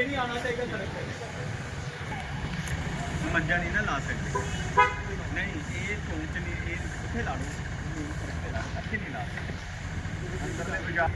ਇਹ ਨਹੀਂ ਆਣਾ ਚਾਹੀਦਾ ਸੜਕ ਤੇ। ਮੱਝਾਂ ਨਹੀਂ ਨਾ ਲਾ ਸਕਦੇ। ਨਹੀਂ ਇਹ ਸੋਚ ਨਹੀਂ ਇਹ ਕਿੱਥੇ ਲਾ ਲਓ। ਇੱਥੇ ਨਹੀਂ ਲਾ ਸਕਦੇ। ਅੰਦਰਲੇ ਬਜਾ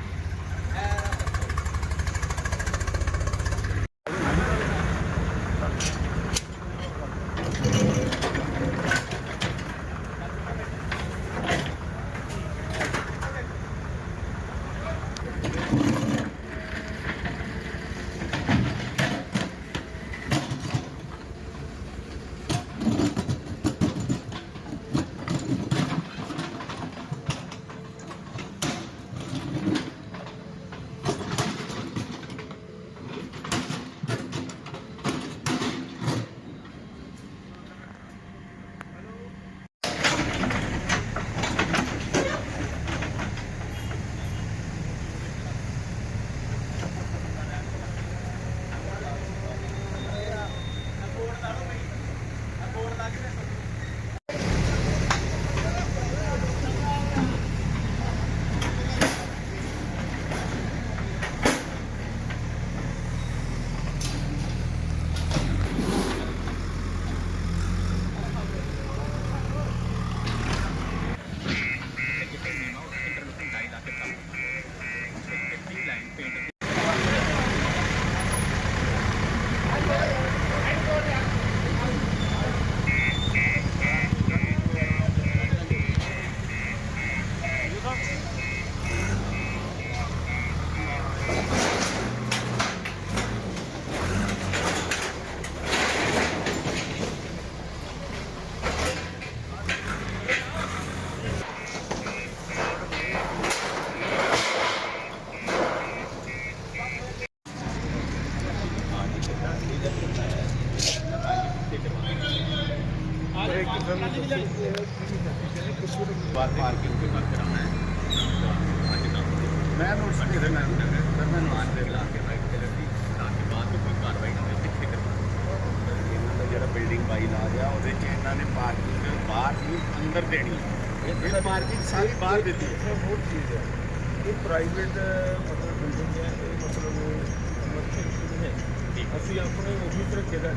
ਬਾਹਰ ਪਾਰਕਿੰਗ ਤੇ ਕਰ ਕਰਾਉਣਾ ਹੈ ਮੈਂ ਨੋਟਿਸ ਦੇ ਦੇਣਾ ਸਰ ਮੈਂ ਮਾਨ ਦੇ ਲਾ ਕੇ ਬਾਈਕ ਤੇ ਲੱਗੀ ਤਾਂ ਕਿ ਬਾਅਦ ਵਿੱਚ ਕੋਈ ਕਾਰਵਾਈ ਨਾ ਹੋਵੇ ਪਿੱਛੇ ਇਹਨਾਂ ਦਾ ਜਿਹੜਾ ਬਿਲਡਿੰਗ ਬਾਈ ਲਾ ਗਿਆ ਉਹਦੇ 'ਚ ਇਹਨਾਂ ਨੇ ਪਾਰਕਿੰਗ ਬਾਹਰ ਨਹੀਂ ਅੰਦਰ ਦੇਣੀ ਇਹ ਪਾਰਕਿੰਗ ਸਾਰੀ ਬਾਹਰ ਦਿੱਤੀ ਹੈ ਹੋਰ ਚੀਜ਼ ਹੈ ਇਹ ਪ੍ਰਾਈਵੇਟ ਮਤਲਬ ਬਿਲਡਿੰਗ ਹੈ ਇਹ ਮਤਲਬ ਕਮਰਸ਼ੀਅਲ ਨਹੀਂ ਹੈ। ਅਸੀਂ ਆਪਣੇ ਆਫਿਸ ਰੱਖੇ ਦਾ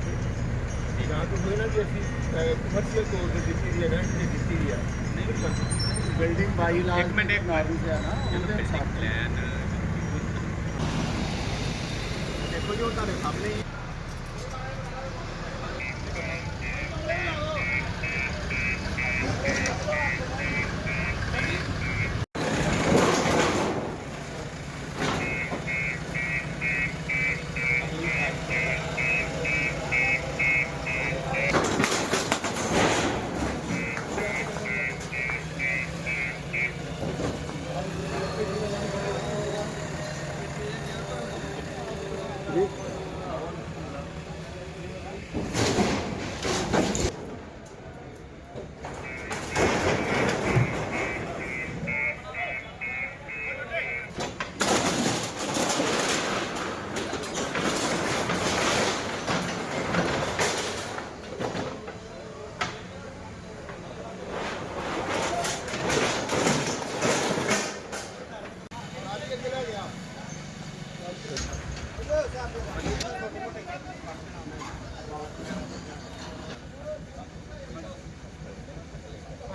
ਤਾਂ ਹੋਏ ਨਾ ਕਿ ਅਸੀਂ ਕਮਰਸ਼ੀਅਲ ਤੌਰ ਤੇ ਦਿੱਤੀ ਦੀ ਹੈ ਰੈਂਟ ਤੇ ਦਿੱਤੀ ਦੀ ਬਿਲਡਿੰਗ ਬਾਈ ਲਾ ਇੱਕ ਮਿੰਟ, ਇੱਕ ਮਿੰਟ। ਨਾ ਉਹਦੇ। ਪਲਾਨ ਦੇਖੋ ਜੋ ਤੁਹਾਡੇ ਸਾਹਮਣੇ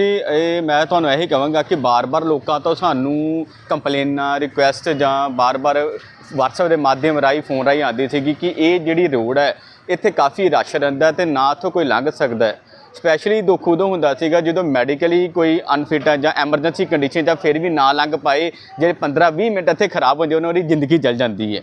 ਇਹ ਇਹ ਮੈਂ ਤੁਹਾਨੂੰ ਇਹੀ ਕਹਾਂਗਾ ਕਿ ਬਾਰ-ਬਾਰ ਲੋਕਾਂ ਤੋਂ ਸਾਨੂੰ ਕੰਪਲੇਨਾਂ ਰਿਕੁਐਸਟ ਜਾਂ ਬਾਰ-ਬਾਰ WhatsApp ਦੇ ਮਾਧਿਅਮ ਰਾਹੀਂ ਫੋਨ ਰਾਹੀਂ ਆਉਂਦੀ ਸੀਗੀ ਕਿ ਇਹ ਜਿਹੜੀ ਰੋਡ ਹੈ, ਇੱਥੇ ਕਾਫੀ ਰਸ਼ ਰਹਿੰਦਾ ਤੇ ਨਾ ਇੱਥੋਂ ਕੋਈ ਲੰਘ ਸਕਦਾ ਹੈ। ਸਪੈਸ਼ਲੀ ਦੁੱਖ ਉਦੋਂ ਹੁੰਦਾ ਸੀਗਾ ਜਦੋਂ ਮੈਡੀਕਲੀ ਕੋਈ ਅਨਫਿਟ ਹੈ ਜਾਂ ਐਮਰਜੈਂਸੀ ਕੰਡੀਸ਼ਨ ਜਾਂ ਫਿਰ ਵੀ ਨਾ ਲੰਘ ਪਾਏ ਜਿਹੜੇ 15-20 ਮਿੰਟ ਇੱਥੇ ਖਰਾਬ ਹੁੰਦੇ ਉਹਨਾਂ ਦੀ ਜ਼ਿੰਦਗੀ ਜਲ ਜਾਂਦੀ ਹੈ।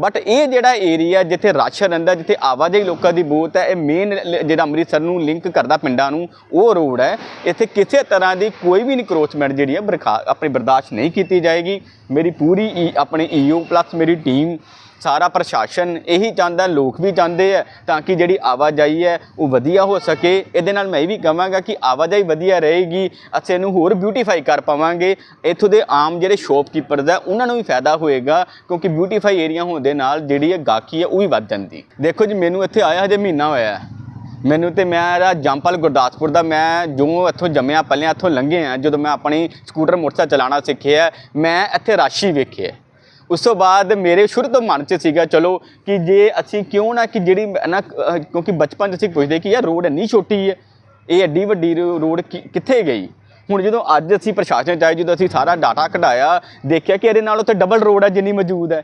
ਬਟ ਇਹ ਜਿਹੜਾ ਏਰੀਆ ਜਿੱਥੇ ਰਸ਼ ਰਹਿੰਦਾ, ਜਿੱਥੇ ਆਵਾਜਾਈ ਲੋਕਾਂ ਦੀ ਬਹੁਤ ਹੈ, ਇਹ ਮੇਨ ਜਿਹੜਾ ਅੰਮ੍ਰਿਤਸਰ ਨੂੰ ਲਿੰਕ ਕਰਦਾ ਪਿੰਡਾਂ ਨੂੰ, ਉਹ ਰੋਡ ਹੈ। ਇੱਥੇ ਕਿਸੇ ਤਰ੍ਹਾਂ ਦੀ ਕੋਈ ਵੀ ਇਨਕਰੋਚਮੈਂਟ ਜਿਹੜੀ ਹੈ, ਬਰਖਾ, ਆਪਣੀ ਬਰਦਾਸ਼ਤ ਨਹੀਂ ਕੀਤੀ ਜਾਏਗੀ। ਮੇਰੀ ਪੂਰੀ ਈ- ਆਪਣੀ ਈਓ ਪਲੱਸ ਮੇਰੀ ਟੀਮ ਸਾਰਾ ਪ੍ਰਸ਼ਾਸਨ ਇਹੀ ਚਾਹੁੰਦਾ, ਲੋਕ ਵੀ ਚਾਹੁੰਦੇ ਆ ਤਾਂ ਕਿ ਜਿਹੜੀ ਆਵਾਜਾਈ ਹੈ ਉਹ ਵਧੀਆ ਹੋ ਸਕੇ। ਇਹਦੇ ਨਾਲ ਮੈਂ ਇਹ ਵੀ ਕਹਾਂਗਾ ਕਿ ਆਵਾਜਾਈ ਵਧੀਆ ਰਹੇਗੀ, ਅਸੀਂ ਇਹਨੂੰ ਹੋਰ ਬਿਊਟੀਫਾਈ ਕਰ ਪਾਵਾਂਗੇ। ਇੱਥੋਂ ਦੇ ਆਮ ਜਿਹੜੇ ਸ਼ੌਪਕੀਪਰਸ ਆ, ਉਹਨਾਂ ਨੂੰ ਵੀ ਫਾਇਦਾ ਹੋਏਗਾ, ਕਿਉਂਕਿ ਬਿਊਟੀਫਾਈ ਏਰੀਆ ਹੋਣ ਦੇ ਨਾਲ ਜਿਹੜੀ ਇਹ ਗਾਹਕੀ ਹੈ ਉਹ ਵੀ ਵੱਧ ਜਾਂਦੀ। ਦੇਖੋ ਜੀ, ਮੈਨੂੰ ਇੱਥੇ ਆਇਆ ਹਜੇ ਮਹੀਨਾ ਹੋਇਆ ਮੈਨੂੰ ਤੇ ਮੇਰਾ ਜੰਪਲ ਗੁਰਦਾਸਪੁਰ ਦਾ, ਮੈਂ ਜੋ ਇੱਥੋਂ ਜੰਮਿਆ ਪਲਿਆ ਇੱਥੋਂ ਲੰਘੇ ਆ ਜਦੋਂ ਮੈਂ ਆਪਣੀ ਸਕੂਟਰ ਮੋਟਰਸਾਈਕਲ ਚਲਾਉਣਾ ਸਿੱਖਿਆ, ਮੈਂ ਇੱਥੇ ਰਾਸ਼ੀ ਵੇਖਿਆ। ਉਸ ਤੋਂ ਬਾਅਦ ਮੇਰੇ ਸ਼ੁਰੂ ਤੋਂ ਮਨ 'ਚ ਸੀਗਾ, ਚਲੋ ਕਿ ਜੇ ਅਸੀਂ ਕਿਉਂ ਨਾ ਕਿ ਜਿਹੜੀ ਨਾ ਕਿਉਂਕਿ ਬਚਪਨ 'ਚ ਅਸੀਂ ਪੁੱਛਦੇ ਕਿ ਯਾਰ ਰੋਡ ਇੰਨੀ ਛੋਟੀ ਹੈ ਇਹ ਐਡੀ ਵੱਡੀ ਰੋ- ਰੋਡ ਕਿ- ਕਿੱਥੇ ਗਈ? ਹੁਣ ਜਦੋਂ ਅੱਜ ਅਸੀਂ ਪ੍ਰਸ਼ਾਸਨ 'ਚ ਆਏ, ਜਦੋਂ ਅਸੀਂ ਸਾਰਾ ਡਾਟਾ ਕਢਾਇਆ, ਦੇਖਿਆ ਕਿ ਇਹਦੇ ਨਾਲ ਉੱਥੇ ਡਬਲ ਰੋਡ ਹੈ ਜਿੰਨੀ ਮੌਜੂਦ ਹੈ।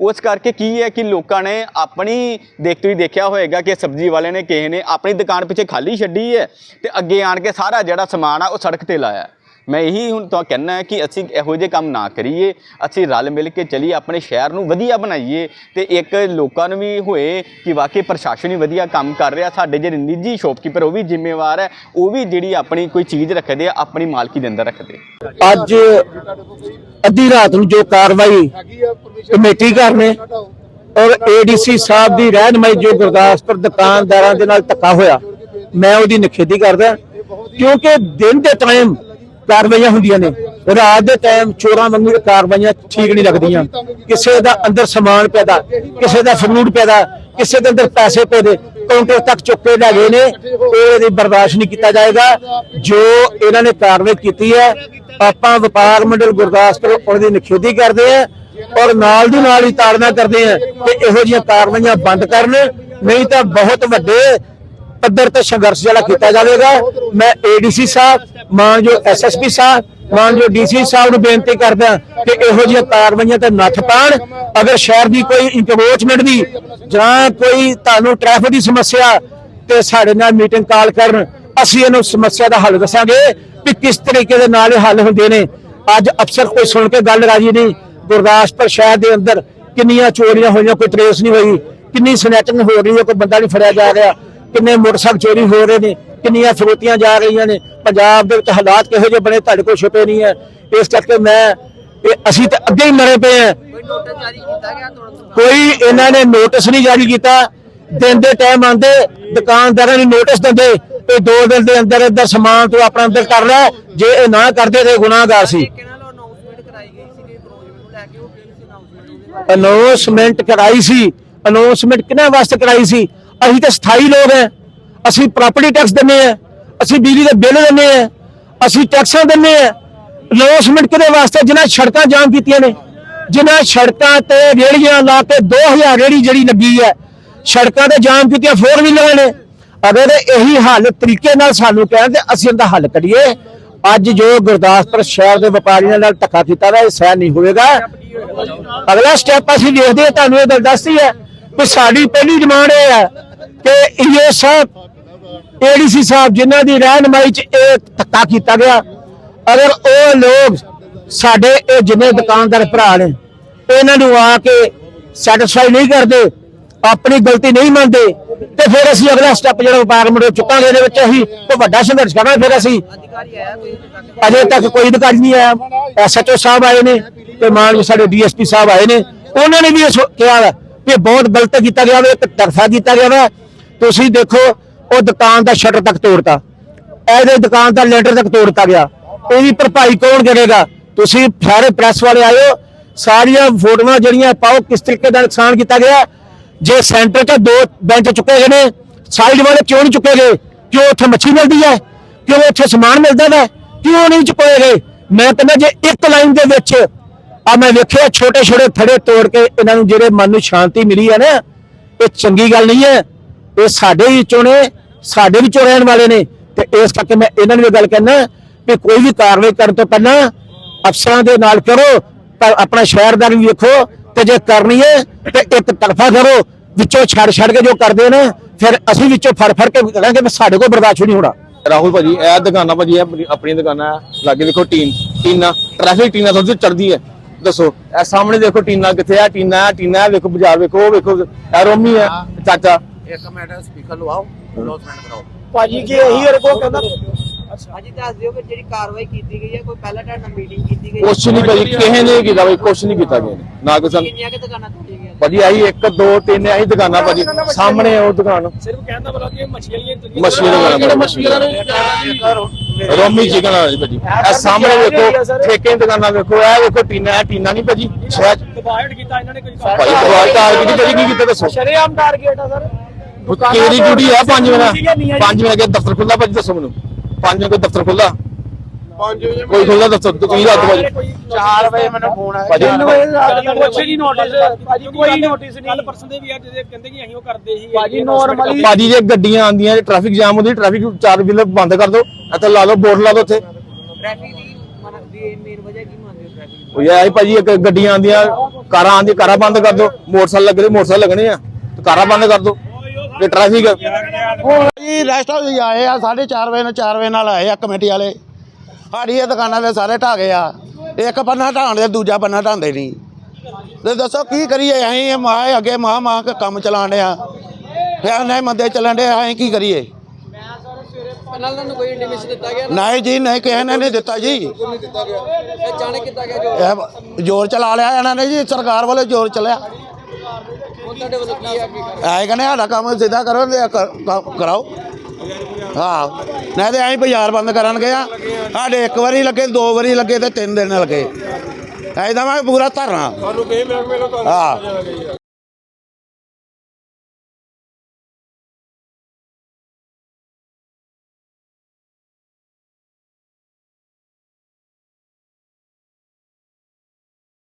ਉਸ ਕਰਕੇ ਕੀ ਹੈ ਕਿ ਲੋਕਾਂ ਨੇ ਆਪਣੀ ਦੇਖਤੇ ਹੀ ਦੇਖਿਆ ਹੋਏਗਾ ਕਿ ਸਬਜ਼ੀ ਵਾਲੇ ਨੇ, ਕਿਸੇ ਨੇ ਆਪਣੀ ਦੁਕਾਨ ਪਿੱਛੇ ਖਾਲੀ ਛੱਡੀ ਹੈ ਤੇ ਅੱਗੇ ਆਣ ਕੇ ਸਾਰਾ ਜਿਹੜਾ ਸਮਾਨ ਆ ਉਹ ਸੜਕ ਤੇ ਲਾਇਆ। ਮੈਂ ਇਹੀ ਹੁਣ ਤਾਂ ਕਹਿਣਾ ਹੈ ਕਿ ਅਸੀਂ ਇਹੋ ਜਿਹੇ ਕੰਮ ਨਾ ਕਰੀਏ, ਅਸੀਂ ਰਲ ਮਿਲ ਕੇ ਚਲੀਏ, ਆਪਣੇ ਸ਼ਹਿਰ ਨੂੰ ਵਧੀਆ ਬਣਾਈਏ ਤੇ ਇੱਕ ਲੋਕਾਂ ਨੂੰ ਵੀ ਹੋਏ ਕਿ ਵਾਕਈ ਪ੍ਰਸ਼ਾਸਨ ਹੀ ਵਧੀਆ ਕੰਮ ਕਰ ਰਿਹਾ। ਸਾਡੇ ਜਿਹੜੇ ਨਿੱਜੀ ਸ਼ੌਪਕੀਪਰ ਉਹ ਵੀ ਜ਼ਿੰਮੇਵਾਰ ਹੈ, ਉਹ ਵੀ ਜਿਹੜੀ ਆਪਣੀ ਕੋਈ ਚੀਜ਼ ਰੱਖਦੇ ਆ, ਆਪਣੀ ਮਾਲਕੀ ਦੇ ਅੰਦਰ ਰੱਖਦੇ ਅੱਜ ਅੱਧੀ ਰਾਤ ਨੂੰ ਜੋ ਕਾਰਵਾਈ ਕਮੇਟੀ ਕਰਨੇ, ਔਰ ਏਡੀਸੀ ਸਾਹਿਬ ਦੀ ਰਹਿਨਮਾਈ ਜੋ ਗੁਰਦਾਸਪੁਰ ਦੁਕਾਨਦਾਰਾਂ ਦੇ ਨਾਲ ਧੱਕਾ ਹੋਇਆ, ਮੈਂ ਉਹਦੀ ਨਿਖੇਧੀ ਕਰਦਾ, ਕਿਉਂਕਿ ਦਿਨ ਦੇ ਟਾਈਮ ਕਾਰਵਾਈਆਂ ਹੁੰਦੀਆਂ ਨੇ। ਰਾਤ ਦੇ ਟਾਈਮ ਚੋਰਾਂ ਵਾਂਗੂ ਕਾਰਵਾਈਆਂ ਠੀਕ ਨਹੀਂ ਲੱਗਦੀਆਂ। ਕਿਸੇ ਦਾ ਅੰਦਰ ਸਮਾਨ ਪੈਦਾ, ਕਿਸੇ ਦਾ ਫਰੂਟ ਪੈਦਾ, ਕਿਸੇ ਦੇ ਅੰਦਰ ਪੈਸੇ ਪੈਦੇ, ਕਾਊਂਟਰ ਤੱਕ ਚੁੱਕ ਲੈ ਗਏ ਨੇ। ਇਹਦੀ ਬਰਦਾਸ਼ਤ ਨਹੀਂ ਕੀਤਾ ਜਾਏਗਾ। ਜੋ ਇਹਨਾਂ ਨੇ ਕਾਰਵਾਈ ਕੀਤੀ ਹੈ, ਆਪਾਂ ਵਪਾਰ ਮੰਡਲ ਗੁਰਦਾਸਪੁਰ ਉਹਦੀ ਨਿਖੇਧੀ ਕਰਦੇ ਆ ਔਰ ਨਾਲ ਦੀ ਨਾਲ ਹੀ ਤਾੜਨਾ ਕਰਦੇ ਆ ਕਿ ਇਹੋ ਜਿਹੀਆਂ ਕਾਰਵਾਈਆਂ ਬੰਦ ਕਰਨ। ਨਹੀਂ ਤਾਂ ਬਹੁਤ ਵੱਡੇ ਪੱਧਰ ਤੇ ਸੰਘਰਸ਼ ਜਿਹੜਾ ਕੀਤਾ ਜਾਵੇਗਾ। ਮੈਂ ਏਡੀਸੀ ਸਾਹਿਬ ਮਾਨਯੋਗ ਐਸਐਸਪੀ ਸਾਹਿਬ ਮਾਨਯੋਗ ਡੀਸੀ ਸਾਹਿਬ ਨੂੰ ਬੇਨਤੀ ਕਰਦਾ ਕਿ ਇਹੋ ਜਿਹੀਆਂ ਕਾਰਵਾਈਆਂ ਤੇ ਨੱਥ ਪਾਣ ਅਗਰ ਸ਼ਹਿਰ ਦੀ ਕੋਈ ਇੰਕਰੋਚਮੈਂਟ ਦੀ ਜਾਂ ਕੋਈ ਤੁਹਾਨੂੰ ਟ੍ਰੈਫਿਕ ਦੀ ਸਮੱਸਿਆ ਤੇ ਸਾਡੇ ਨਾਲ ਮੀਟਿੰਗ ਕਾਲ ਕਰਨ, ਅਸੀਂ ਇਹਨੂੰ ਸਮੱਸਿਆ ਦਾ ਹੱਲ ਦੱਸਾਂਗੇ ਕਿ ਕਿਸ ਤਰੀਕੇ ਦੇ ਨਾਲ ਇਹ ਹੱਲ ਹੁੰਦੇ ਨੇ। ਅੱਜ ਅਫਸਰ ਕੋਈ ਸੁਣ ਕੇ ਗੱਲ ਰਾਜੀ ਨਹੀਂ। ਗੁਰਦਾਸਪੁਰ ਸ਼ਹਿਰ ਦੇ ਅੰਦਰ ਕਿੰਨੀਆਂ ਚੋਰੀਆਂ ਹੋਈਆਂ, ਕੋਈ ਟ੍ਰੇਸ ਨਹੀਂ ਹੋਈ। ਕਿੰਨੀ ਸਨੈਚਿੰਗ ਹੋ ਰਹੀ ਹੈ, ਕੋਈ ਬੰਦਾ ਨਹੀਂ ਫੜਿਆ ਜਾ ਰਿਹਾ। ਕਿੰਨੇ ਮੋਟਰਸਾਈਕਲ ਚੋਰੀ ਹੋ ਰਹੇ ਨੇ, ਕਿੰਨੀਆਂ ਫਰੋਤੀਆਂ ਜਾ ਰਹੀਆਂ ਨੇ, ਪੰਜਾਬ ਦੇ ਵਿੱਚ ਹਾਲਾਤ ਕਿਹੋ ਜਿਹੇ ਬਣੇ, ਤੁਹਾਡੇ ਕੋਲ ਛੁਪੇ ਨਹੀਂ ਹੈ। ਇਸ ਕਰਕੇ ਮੈਂ ਇਹ ਅਸੀਂ ਤਾਂ ਅੱਗੇ ਹੀ ਮਰੇ ਪਏ ਆ ਕੋਈ ਇਹਨਾਂ ਨੇ ਨੋਟਿਸ ਨਹੀਂ ਜਾਰੀ ਕੀਤਾ। ਦਿਨ ਦੇ ਟਾਈਮ ਆਂਦੇ ਦੁਕਾਨਦਾਰਾਂ ਨੂੰ ਨੋਟਿਸ ਦਿੰਦੇ ਤੇ ਦੋ ਦਿਨ ਦੇ ਅੰਦਰ ਇੱਧਰ ਸਮਾਨ ਤੂੰ ਆਪਣਾ ਅੰਦਰ ਕਰ ਲੈ, ਜੇ ਇਹ ਨਾ ਕਰਦੇ ਤੇ ਗੁਨਾਹਗਾਰ ਸੀ। ਤਰੀਕੇ ਕਰਾਈ ਸੀ ਕਿ ਅਨਾਉਂਸਮੈਂਟ ਕਰਾਈ ਸੀ ਅਨਾਉਂਸਮੈਂਟ ਕਿਹਨਾਂ ਵਾਸਤੇ ਕਰਾਈ ਸੀ? ਅਸੀਂ ਤਾਂ ਸਥਾਈ ਲੋਕ ਹੈ। ਅਸੀਂ ਪ੍ਰਾਪਰਟੀ ਟੈਕਸ ਦਿੰਦੇ ਆ ਅਸੀਂ ਬਿਜਲੀ ਦੇ ਬਿੱਲ ਦਿੰਦੇ ਆ ਅਸੀਂ ਟੈਕਸਾਂ ਦਿੰਦੇ ਆ ਅਨਾਉਂਸਮੈਂਟ ਕਿਹਦੇ ਵਾਸਤੇ? ਜਿਨ੍ਹਾਂ ਸੜਕਾਂ ਜਾਮ ਕੀਤੀਆਂ ਨੇ। ਜਿਨ੍ਹਾਂ ਸੜਕਾਂ ਤੇ ਰੇੜੀਆਂ ਲਾ ਕੇ 2000 ਰੇੜੀ ਜਿਹੜੀ ਲੱਗੀ ਹੈ, ਸੜਕਾਂ ਤੇ ਜਾਮ ਕੀਤੀਆਂ ਫੋਰ ਵੀਲਰਾਂ ਨੇ। ਅਗਰ ਇਹੀ ਹੱਲ ਤਰੀਕੇ ਨਾਲ ਸਾਨੂੰ ਕਹਿਣ ਤੇ ਅਸੀਂ ਇਹਦਾ ਹੱਲ ਕਰੀਏ। ਅੱਜ ਜੋ ਗੁਰਦਾਸਪੁਰ ਸ਼ਹਿਰ ਦੇ ਵਪਾਰੀਆਂ ਨਾਲ ਧੱਕਾ ਕੀਤਾ ਦਾ ਇਹ ਸਹਿ ਨਹੀਂ ਹੋਵੇਗਾ। ਅਗਲਾ ਸਟੈਪ ਅਸੀਂ ਦੇਖਦੇ ਹਾਂ। ਤੁਹਾਨੂੰ ਇਹ ਗੱਲ ਦੱਸਦੀ ਹੈ ਕਿ ਸਾਡੀ ਪਹਿਲੀ ਡਿਮਾਂਡ ਇਹ ਹੈ ਕਿ ਈਓ ਸਾਹਿਬ ਏਡੀਸੀ ਸਾਹਿਬ ਜਿਨ੍ਹਾਂ ਦੀ ਰਹਿਨਮਾਈ 'ਚ ਇਹ ਧੱਕਾ ਕੀਤਾ ਗਿਆ। ਅਗਰ ਉਹ ਲੋਕ ਸਾਡੇ ਇਹ ਜਿੰਨੇ ਦੁਕਾਨਦਾਰ ਭਰਾ ਨੇ, ਇਹਨਾਂ ਨੂੰ ਆ ਕੇ ਸੈਟੀਸਫਾਈ ਨਹੀਂ ਕਰਦੇ, ਆਪਣੀ ਗਲਤੀ ਨਹੀਂ ਮੰਨਦੇ, ਤੇ ਫਿਰ ਅਸੀਂ ਅਗਲਾ ਸਟੈਪ ਜਿਹੜਾ ਵਪਾਰ ਮੰਡਲ ਚੁੱਕਾਂਗੇ ਇਹਦੇ ਵਿੱਚ ਅਸੀਂ ਕੋਈ ਵੱਡਾ ਸੰਘਰਸ਼ ਕਰਾਂਗੇ ਫਿਰ ਅਸੀਂ। ਅਜੇ ਤੱਕ ਕੋਈ ਅਧਿਕਾਰੀ ਨਹੀਂ ਆਇਆ। ਐਸਐਚਓ ਸਾਹਿਬ ਆਏ ਨੇ ਤੇ ਮਾਨ ਸਾਡੇ ਡੀਐਸਪੀ ਸਾਹਿਬ ਆਏ ਨੇ। ਉਹਨਾਂ ਨੇ ਵੀ ਇਹ ਸੋ- ਕਿਹਾ ਵਾ ਕਿ ਬਹੁਤ ਗਲਤ ਕੀਤਾ ਗਿਆ ਵਾ, ਇੱਕ ਤਰਫਾ ਕੀਤਾ ਗਿਆ ਵਾ। ਤੁਸੀਂ ਦੇਖੋ, ਉਹ ਦੁਕਾਨ ਦਾ ਸ਼ਟਰ ਤੱਕ ਤੋੜਤਾ। ਇਹਦੇ ਦੁਕਾਨ ਦਾ ਲੈਂਟਰ ਤੱਕ ਤੋੜਤਾ ਗਿਆ ਇਹਦੀ ਭਰਪਾਈ ਕੌਣ ਕਰੇਗਾ? ਤੁਸੀਂ ਸਾਰੇ ਪ੍ਰੈਸ ਵਾਲੇ ਆਇਓ, ਸਾਰੀਆਂ ਫੋਟੋਆਂ ਜਿਹੜੀਆਂ ਪਾਓ, ਕਿਸ ਤਰੀਕੇ ਦਾ ਨੁਕਸਾਨ ਕੀਤਾ ਗਿਆ? ਜੇ ਸੈਂਟਰ 'ਚ ਦੋ ਬੈਂਚ ਚੁੱਕੇ ਗਏ ਨੇ, ਸਾਈਡ ਵਾਲੇ ਕਿਉਂ ਨਹੀਂ ਚੁੱਕੇ ਗਏ? ਕਿਉਂ ਉੱਥੇ ਮੱਛੀ ਮਿਲਦੀ ਹੈ? ਕਿਉਂ ਉੱਥੇ ਸਮਾਨ ਮਿਲਦਾ ਵਾ ਕਿਉਂ ਨਹੀਂ ਚੁੱਕੇ ਗਏ? ਮੈਂ ਕਹਿੰਦਾ ਜੇ ਇੱਕ ਲਾਈਨ ਦੇ ਵਿੱਚ ਆ ਮੈਂ ਵੇਖਿਆ ਛੋਟੇ ਛੋਟੇ ਥੜੇ ਤੋੜ ਕੇ ਇਹਨਾਂ ਨੂੰ ਜਿਹੜੇ ਮਨ ਨੂੰ ਸ਼ਾਂਤੀ ਮਿਲੀ ਹੈ ਨਾ, ਇਹ ਚੰਗੀ ਗੱਲ ਨਹੀਂ ਹੈ। ਇਹ ਸਾਡੇ ਵਿੱਚੋਂ ਨੇ, ਸਾਡੇ ਵਿੱਚੋਂ ਰਹਿਣ ਵਾਲੇ ਨੇ। ਤੇ ਇਸ ਕਰਕੇ ਮੈਂ ਇਹਨਾਂ ਨੂੰ ਇਹ ਗੱਲ ਕਹਿਣਾ ਕਿ ਕੋਈ ਵੀ ਕਾਰਵਾਈ ਕਰਨ ਤੋਂ ਪਹਿਲਾਂ ਅਫਸਰਾਂ ਦੇ ਨਾਲ ਕਰੋ ਪਰ ਆਪਣਾ ਸ਼ਹਿਰ ਵੀ ਵੇਖੋ, ਤੇ ਜੇ ਕਰਨੀ ਹੈ, ਤੇ ਇੱਕ ਤਰਫਾ ਕਰੋ, ਵਿੱਚੋਂ ਛੱਡ ਛੱਡ ਕੇ ਜੋ ਕਰਦੇ ਨੇ, ਫਿਰ ਅਸੀਂ ਵਿੱਚੋਂ ਫੜ ਫੜ ਕੇ ਕਰਾਂਗੇ, ਵੀ ਸਾਡੇ ਕੋਲ ਬਰਦਾਸ਼ਤ ਨਹੀਂ ਹੋਣਾ। ਰਾਹੁਲ ਭਾਜੀ, ਇਹ ਦੁਕਾਨਾਂ ਭਾਜੀ, ਇਹ ਆਪਣੀ- ਦੁਕਾਨਾਂ ਲਾਗੇ ਵੇਖੋ, ਟੀਨ ਟੀਨਾ, ਟ੍ਰੈਫਿਕ ਟੀਨਾ ਤੋਂ ਚੜਦੀ ਹੈ। ਦੱਸੋ, ਇਹ ਸਾਹਮਣੇ ਦੇਖੋ ਟੀਨਾ ਕਿੱਥੇ ਆ, ਟੀਨਾ ਟੀਨਾ ਵੇਖੋ ਬਾਜ਼ਾਰ ਵੇਖੋ ਵੇਖੋ, ਇਹ ਰੋਮੀ ਹੈ, ਚਾਚਾ। ਇੱਕ ਮਿੰਟ ਸਪੀਕਰ ਲਵਾਓ ਅਨਾਉਂਸਮੈਂਟ ਕਰਾਓ। ਭਾਜੀ ਜੀ ਇਹੀ ਮੇਰੇ ਕੋਲ ਕਹਿੰਦਾ ਹਾਂਜੀ ਦੱਸ ਦਿਓ ਕਿ ਜਿਹੜੀ ਕਾਰਵਾਈ ਕੀਤੀ ਗਈ ਹੈ ਕੋਈ ਪਹਿਲਾਂ ਤੁਹਾਡੇ ਮੀਟਿੰਗ ਕੀਤੀ ਗਈ ਹੈ? ਕੁਛ ਨਹੀਂ ਭਾਜੀ ਕਿਸੇ ਨੇ ਕੀਤਾ ਭਾਈ ਕੁਛ ਨਹੀਂ ਕੀਤਾ ਕਿਸੇ ਨੇ। ਕਿਸੇ ਨੇ ਕਿੰਨੀਆਂ ਕਿ ਦੁਕਾਨਾਂ ਤੋੜੀਆਂ ਗਈਆਂ? ਭਾਜੀ ਆਹੀ ਇੱਕ ਦੋ ਤਿੰਨ ਆਹੀ ਦੁਕਾਨਾਂ ਭਾਜੀ। ਸਾਹਮਣੇ ਉਹ ਦੁਕਾਨ। ਸਿਰਫ ਕਹਿਣ ਦਾ ਮਤਲਬ ਕਿ ਮੱਛੀ ਵਾਲੀਆਂ ਦੁਨੀਆ ਮੱਛੀ ਦੁਕਾਨ ਮੱਛੀ ਰੋਮੀ ਚਿਕਨ ਵਾਲੀ ਭਾਜੀ। ਇਹ ਸਾਹਮਣੇ ਵੇਖੋ ਠੇਕੇ ਦੁਕਾਨਾਂ ਵੇਖੋ ਇਹ ਵੇਖੋ ਟੀਨਾ ਹੈ ਟੀਨਾ ਨਹੀਂ ਭਾਜੀ ਸ਼ਹਿਰ ਦਬਾਅ ਕੀਤਾ ਇਹਨਾਂ ਨੇ ਕੋਈ ਟਾਰਗੇਟ ਭਾਜੀ ਕੀ ਕੀਤਾ ਦੱਸੋ। ਸ਼ਰੇਆਮ ਟਾਰਗੇਟ ਆ ਸਰ। ਕਿਹੜੀ ਡਿਊਟੀ ਹੈ 5 ਵਜੇ 5 ਵਜੇ ਕੇ ਦਫ਼ਤਰ ਖੁੱਲਦਾ ਭਾਜੀ ਦੱਸੋ ਮੈਨੂੰ। 5 ਵਜੇ ਕੋਈ ਦਫ਼ਤਰ ਖੁੱਲਦਾ 5 ਵਜੇ ਕੋਈ ਖੁੱਲਦਾ ਦੱਸੋ ਤੁਸੀਂ ਦੱਸੋ ਭਾਜੀ 4 ਵਜੇ ਮੈਨੂੰ ਫੋਨ ਆਇਆ। ਕੁਛ ਨਹੀਂ ਨੋਟਿਸ ਭਾਜੀ ਕੋਈ ਨੋਟਿਸ ਨਹੀਂ। ਕੱਲ ਪਰਸੋਂ ਦੇ ਵੀ ਅੱਜ ਦੇ ਕਹਿੰਦੇ ਕਿ ਅਸੀਂ ਉਹ ਕਰਦੇ ਸੀ ਭਾਜੀ normally- ਭਾਜੀ ਜੇ ਗੱਡੀਆਂ ਆਉਂਦੀਆਂ ਜੇ ਟ੍ਰੈਫਿਕ ਜਾਮ ਹੁੰਦੀ ਟ੍ਰੈਫਿਕ ਚਾਰ ਵੀਲਰ ਬੰਦ ਕਰ ਦਿਓ। ਇੱਥੇ ਲਾ ਲਓ ਬੋਰਡ ਲਾ ਦਿਓ ਉੱਥੇ। ਟ੍ਰੈਫਿਕ ਦੀ ਮਨ ਦੀ ਮੇਨ ਵਜ੍ਹਾ ਕੀ ਮੰਨਦੇ ਹੋ ਟ੍ਰੈਫਿਕ ਦੀ? ਉਹ ਇਹ ਆਈ ਭਾਜੀ ਇੱਕ ਗੱਡੀਆਂ ਆਉਂਦੀਆਂ ਕਾਰਾਂ ਆਉਂਦੀਆਂ ਕਾਰਾਂ ਬੰਦ ਕਰ ਦਿਓ। ਮੋਟਰਸਾਈਕਲ ਲੱਗਦੇ ਮੋਟਰਸਾਈਕਲ ਲੱਗਣੇ ਆ। ਤੇ ਕਾਰਾਂ ਬੰਦ ਕਰ ਦਿਓ। ਤੇ ਟ੍ਰੈਫਿਕ ਜੀ ਰੈਸਟ ਹਾਊਸ ਹੀ ਆਏ ਆ 4:30 ਵਜੇ ਨਾਲ 4 ਵਜੇ ਨਾਲ ਆਏ ਆ ਕਮੇਟੀ ਵਾਲੇ। ਸਾਡੀ ਇਹ ਦੁਕਾਨਾਂ ਦੇ ਸਾਰੇ ਢਾਹ ਗਏ ਆ। ਇੱਕ ਪੰਨਾ ਢਾਣ ਦੇ ਦੂਜਾ ਪੰਨਾ ਢਾਉਂਦੇ ਨਹੀਂ। ਤੇ ਦੱਸੋ ਕੀ ਕਰੀਏ? ਅਸੀਂ ਇਹ ਮਾਂ ਅੱਗੇ ਮਾਂ ਮਾਂ ਕੇ ਕੰਮ ਚਲਾਣ ਡਿਆ ਫਿਰ ਨਹੀਂ ਮੰਦੇ ਚੱਲਣ ਦੇ ਅਸੀਂ ਕੀ ਕਰੀਏ? ਨਾਲ ਤੁਹਾਨੂੰ ਕੋਈ ਇੰਡੀਕੇਸ਼ਨ ਦਿੱਤਾ ਗਿਆ ਨਹੀਂ ਜੀ ਨਹੀਂ ਕਿਸੇ ਨੇ ਨਹੀਂ ਦਿੱਤਾ ਜੀ। ਇਹ ਜਾਣੇ ਕਿੱਦਾਂ ਗਿਆ ਜ਼ੋਰ ਚਲਾ ਲਿਆ ਇਹਨਾਂ ਨੇ ਜੀ ਸਰਕਾਰ ਵੱਲੋਂ ਜ਼ੋਰ ਚੱਲਿਆ। ਐ ਕਹਿੰਦੇ ਸਾਡਾ ਕੰਮ ਸਿੱਧਾ ਕਰੋ ਤੇ ਕ- ਕ- ਕਰਾਓ। ਹਾਂ ਨਹੀਂ ਤੇ ਐਂ ਬਾਜ਼ਾਰ ਬੰਦ ਕਰਨਗੇ ਆ ਸਾਡੇ ਇੱਕ ਵਾਰੀ ਲੱਗੇ ਦੋ ਵਾਰੀ ਲੱਗੇ ਤੇ ਤਿੰਨ ਦਿਨ ਲੱਗੇ। ਐਦਾਂ ਮੈਂ ਪੂਰਾ ਧਰਨਾ। ਸਾਨੂੰ ਕਹੇ ਮੈਂ ਮੇਰੇ ਤੋਂ ਹਾਂ